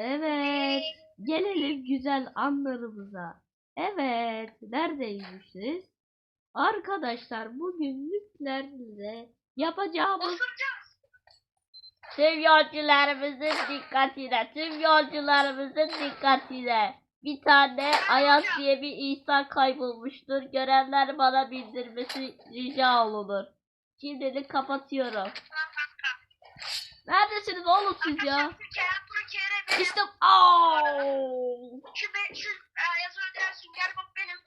Evet. Gelelim güzel anlarımıza. Evet. Neredeymişiz? Arkadaşlar bugünlüklerle yapacağımız tüm yolcularımızın dikkatine, tüm yolcularımızın dikkatine. Bir tane Ayaz diye bir insan kaybolmuştur. Görenler bana bildirmesi rica olunur. Şimdilik kapatıyorum. Neredesiniz oğlum siz ya? Kerem. İşte Au! Şu, be, şu e, yazı ödülen Sünger Bob benim.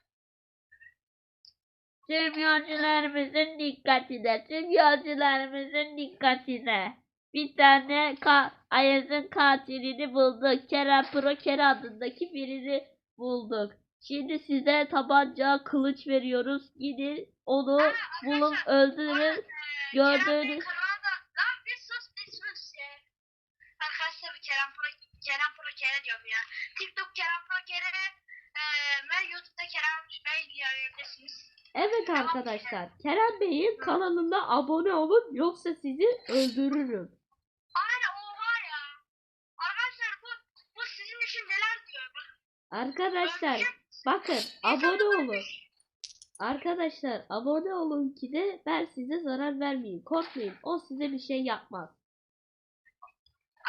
Tüm yolcularımızın dikkatine, tüm yolcularımızın dikkatine. Bir tane ka Ayaz'ın katilini bulduk. Kerem Pro Kere adındaki birini bulduk. Şimdi size tabanca, kılıç veriyoruz. Gidin onu bulun, öldürün. Gördüğünüz- Kerem kanalda. Lan bir sus bir sus ya. Arkadaşlar Kerem Pro, Kerem Pro Kere diyorum ya. TikTok Kerem Pro Kere e, ve YouTube'da Kerem Bey diye arayabilirsiniz. Evet arkadaşlar, Kerem Bey'in kanalına abone olun yoksa sizi öldürürüm. Aynen oha ya. Arkadaşlar bu, bu sizin için neler diyor. Arkadaşlar bakın abone olun. öldürmüş. Arkadaşlar abone olun ki de ben size zarar vermeyeyim. Korkmayın. O size bir şey yapmaz.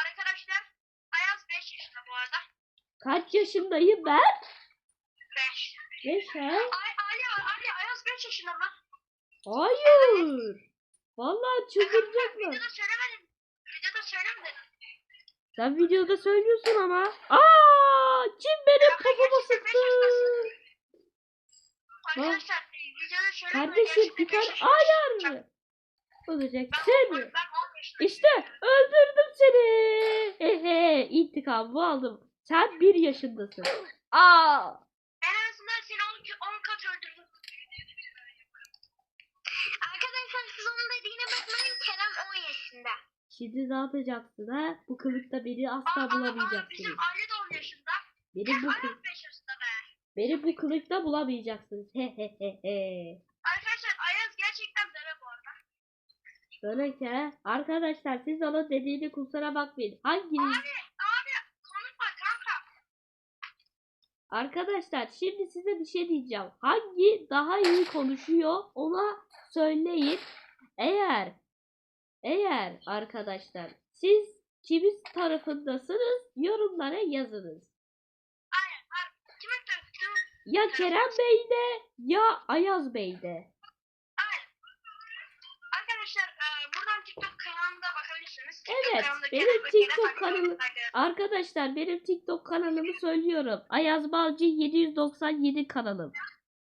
Arkadaşlar Ayaz 5 yaşında bu arada. Kaç yaşındayım ben? 5. 5 ha? Ay Ali Ali Ayaz 5 yaşında mı? Hayır. Vallahi çıldıracak mı? Videoda söylemedim. Videoda söylemedim. Sen videoda söylüyorsun ama. Aa, kim benim popomu sıktı? Arkadaşlar videoda söylemedim. Kardeşim bir tane ayar. Olacak 10 yaşındayım. İşte öldürdüm seni. Hehe intikamımı aldım. Sen bir yaşındasın. Aa. En azından seni 10 kat öldürdüm. Arkadaşlar siz onun dediğine bakmayın. Kerem 10 yaşında. Şimdi ne yapacaksın ha? Bu kılıkta beni Aa, asla aa, aa, bulamayacaksınız. Bizim aile de 10 yaşında. Beni bu, Ayaz kı- 5 yaşında be. beni bu kılıkta bulamayacaksınız. He he he he. Arkadaşlar Ayaz gerçekten bebe bu arada. Böyle ki arkadaşlar siz onun dediğini kusura bakmayın. Hanginiz? Abi abi konuşma kanka. Arkadaşlar şimdi size bir şey diyeceğim. Hangi daha iyi konuşuyor ona söyleyin. Eğer eğer arkadaşlar siz kimin tarafındasınız yorumlara yazınız. Aynen. Kimin tarafı? Ya Kerem Bey'de ya Ayaz Bey'de. Aynen. Arkadaşlar e, buradan TikTok kanalına bakabilirsiniz. TikTok Evet, benim TikTok Kerem kanalı- Bey, Arkadaşlar benim TikTok kanalımı söylüyorum. Ayaz Balcı 797 kanalım.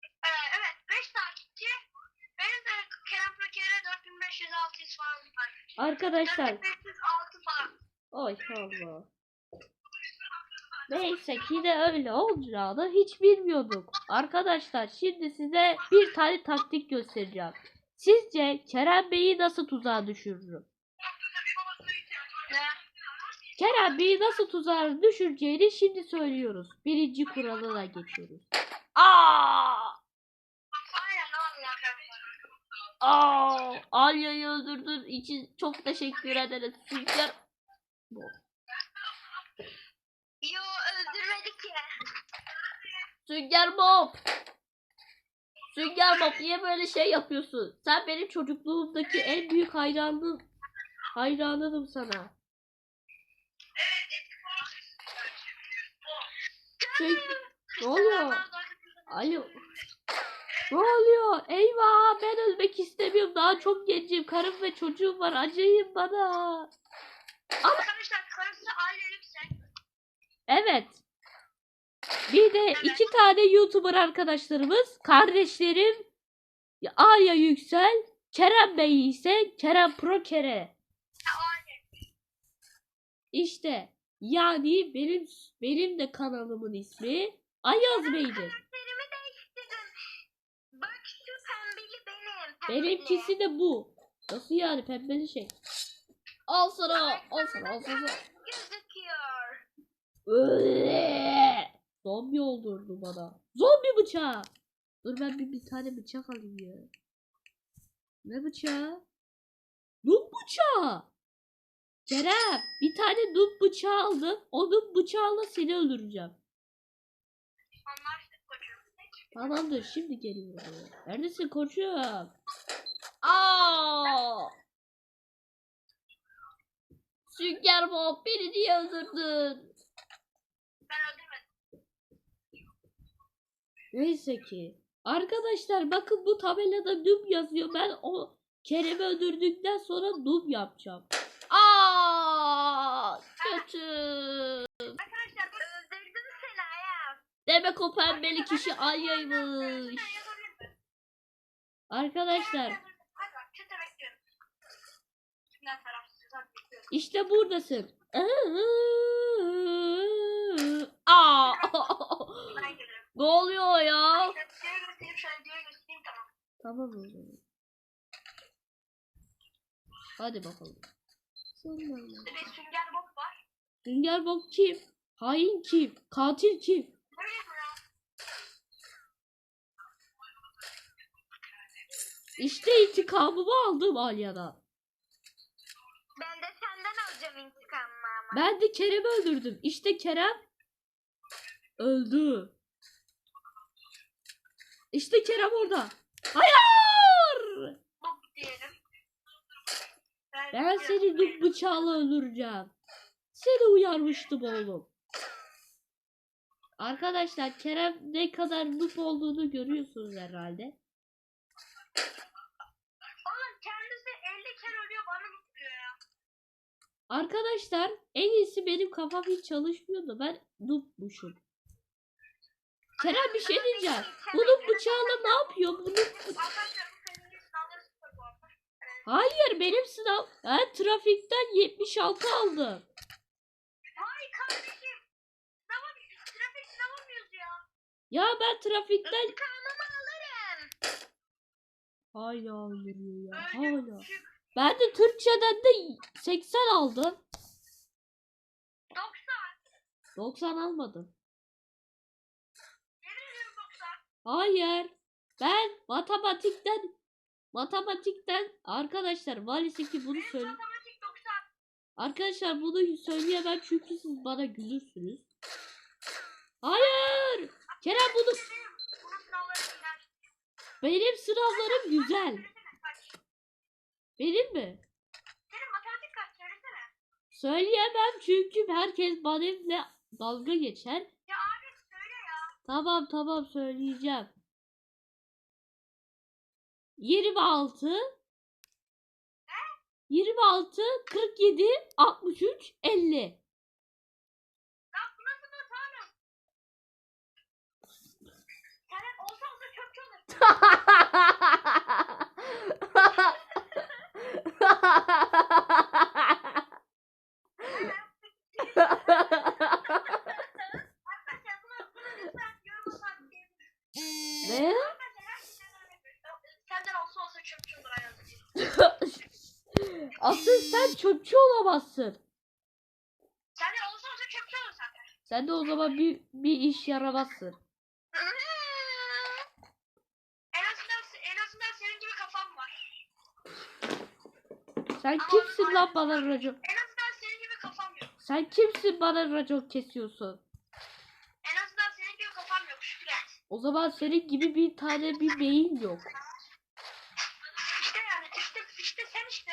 Ee, evet 5 takipçi. Benim de Kerem Proker'e 4500-600 falan var. Arkadaşlar 4506 falan. Oy Allah. Neyse ki de öyle olacağını hiç bilmiyorduk. Arkadaşlar şimdi size bir tane taktik göstereceğim. Sizce Kerem Bey'i nasıl tuzağa düşürürüm? Ne? Kerem Bey'i nasıl tuzağa düşüreceğini şimdi söylüyoruz. Birinci kuralına geçiyoruz. Aa! Aa! Alya'yı öldürdüğün için çok teşekkür ederiz. Sünger... Bu. Yo öldürmedik ki. Sünger Bob. Sünger Bob niye böyle şey yapıyorsun? Sen benim çocukluğumdaki en büyük hayranım. Hayranım sana. Çünkü... Ne oluyor? Alo. Ne oluyor? Eyvah ben ölmek istemiyorum. Daha çok gencim. Karım ve çocuğum var. Acıyın bana. Arkadaşlar karısı aile yüksek. Evet. Bir de iki tane YouTuber arkadaşlarımız, kardeşlerim Arya Yüksel, Kerem Bey ise Kerem Pro Kere. İşte yani benim benim de kanalımın ismi Ayaz Bey'dir. Karakterimi değiştirdim. Bak şu pembeli benim. pembeli. Benimkisi de bu. Nasıl yani pembeli şey? Al sana, al sana, al sana. Gözüküyor. Öyle. Zombi oldurdu bana. Zombi bıçağı. Dur ben bir, bir tane bıçak alayım ya. Ne bıçağı? Noob bıçağı. Kerem bir tane noob bıçağı aldım. O noob bıçağıyla seni öldüreceğim. Tamamdır şimdi geliyorum buraya. Neredesin koçum? Aa! Sünger Bob beni niye öldürdün? Ben. Neyse ki. Arkadaşlar bakın bu tabelada noob yazıyor. Ben o Kerem'i öldürdükten sonra noob yapacağım. Kötü. Arkadaşlar öldürdüm seni ayağım. Demek o pembeli kişi Alya'ymış. Arkadaşlar işte buradasın. Aa! Ne oluyor ya? Diyor göstereyim tamam. O zaman. Hadi bakalım. İşte Sünger Bob kim? Hain kim? Katil kim? İşte intikamımı aldım Alya'dan. Ben de senden alacağım intikamımı ama. Ben de Kerem'i öldürdüm. İşte Kerem öldü. İşte Kerem orada. Hayır! Bob diyelim. Ben seni duk bıçağla öldüreceğim. Seni uyarmıştım oğlum. Arkadaşlar Kerem ne kadar noob olduğunu görüyorsunuz herhalde. Oğlum kendisi 50 kere ölüyor bana mı diyor ya? Arkadaşlar en iyisi benim kafam hiç çalışmıyordu. Ben noobmuşum. Kerem bir şey diyeceğim. Bunun bıçağıyla ne yapıyor? Bunun... Hayır benim sınav... Ben trafikten 76 aldım. Hayır kardeşim. Sınava trafik sınavı mıyız ya? Ya ben trafikten... İntikamımı alırım. Hala öldürüyor ya. Hala. Ben de Türkçeden de 80 aldım. 90. 90 almadım. Yemin ediyorum 90. Hayır. Ben matematikten matematikten arkadaşlar maalesef ki bunu söyle. matematik 90. Arkadaşlar bunu söyleyemem çünkü siz bana gülürsünüz. Hayır. Kerem bunu Benim bunun sınavları güzel. Benim sınavlarım güzel. Benim mi? Senin matematik kaç söylesene. Söyleyemem çünkü herkes benimle dalga geçer. Ya abi söyle ya. Tamam tamam söyleyeceğim. 26 26 47 63 50 Lan bu nasıl not oğlum? Senin olsa olsa çöpçü olur. Arkadaşlar buna, buna lütfen yorum atar diyebilirsiniz. ne? Arkadaşlar herkesten örnek Senden olsa olsa çöpçü olur hayatım. Asıl sen çöpçü olamazsın. Sen de o zaman bir, bir iş yaramazsın. En azından, en azından senin gibi kafam var. Sen kimsin lan bana racon? En azından senin gibi kafam yok. Sen kimsin bana racon kesiyorsun? En azından senin gibi kafam yok Şükret. O zaman senin gibi bir tane bir beyin yok. İşte yani işte, işte sen işte.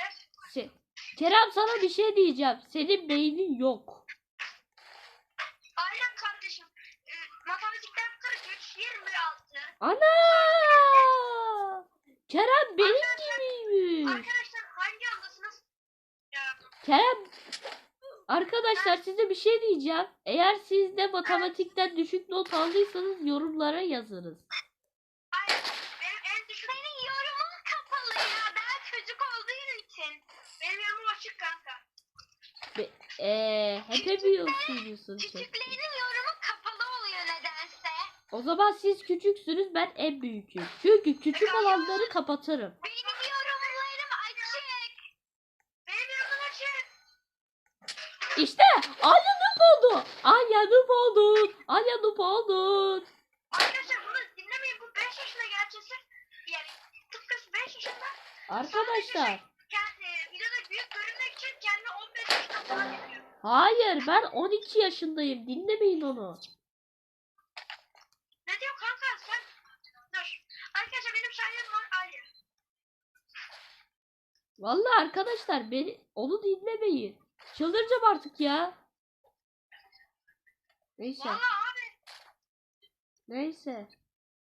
Se- Kerem sana bir şey diyeceğim. Senin beynin yok. Aynen kardeşim. Ee, matematikten 43, 26. Ana! Kerem benim gibiymiş. Arkadaşlar hangi andasınız? Ya, Kerem Arkadaşlar size bir şey diyeceğim. Eğer siz de matematikten düşük not aldıysanız yorumlara yazınız. Benim en düşük... Senin yorumun kapalı ya. Daha çocuk olduğun için. Benim yorumum açık kanka. Eee hep yapıyorsunuz. Küçüklerin yorumu kapalı oluyor nedense. O zaman siz küçüksünüz ben en büyüküm. Çünkü küçük olanları kapatırım. Benim yorumlarım açık. Benim yorumum açık. İşte Alya noob oldu. Alya noob oldun. Alya noob oldun. Arkadaşlar bunu dinlemeyin. Bu 5 yaşına gerçekten yani tıpkı 5 yaşında Arkadaşlar kendi, videoda büyük görünmek için kendini 15 yaşına falan yapıyor. Hayır ben 12 yaşındayım. Dinlemeyin onu. Ne diyor kanka sen? Dur. Arkadaşlar benim şahidim var Ali. Vallahi arkadaşlar beni onu dinlemeyin. Çıldıracağım artık ya. Neyse. Neyse.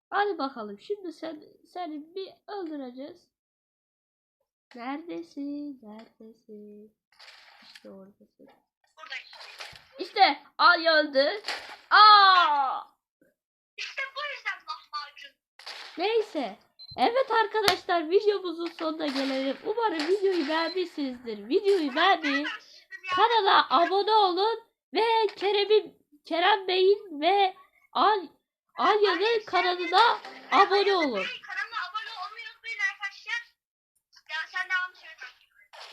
Hadi bakalım. Şimdi sen seni bir öldüreceğiz. Neredesin? Neredesin? İşte oradasın. İşte ay öldü. Aa! İşte bu yüzden lahmacun. Neyse. Evet arkadaşlar videomuzun sonuna gelelim. Umarım videoyu beğenmişsinizdir. Videoyu beğenmeyi, kanala abone olun ve Kerem'in Kerem Bey'in ve Al Alya'nın kanalına abone olun.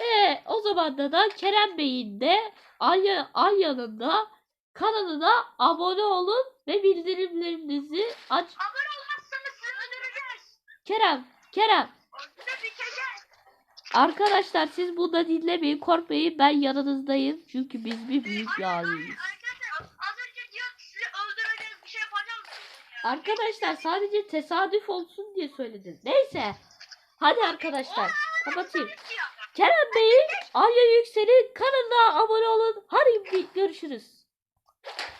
Ve o zaman da, da Kerem Bey'in de Alya, Alya'nın da kanalına abone olun ve bildirimlerinizi aç. Abone olmazsanız sizi öldüreceğiz. Kerem, Kerem. Arkadaşlar siz bunu dinlemeyin, korkmayın. Ben yanınızdayım. Çünkü biz bir büyük yağlıyız. Arkadaşlar şey. Arkadaşlar sadece tesadüf olsun diye söyledim. Neyse. Hadi arkadaşlar. Kapatayım. Kerem Bey'in Alya Yüksel'in kanalına abone olun. Hadi görüşürüz.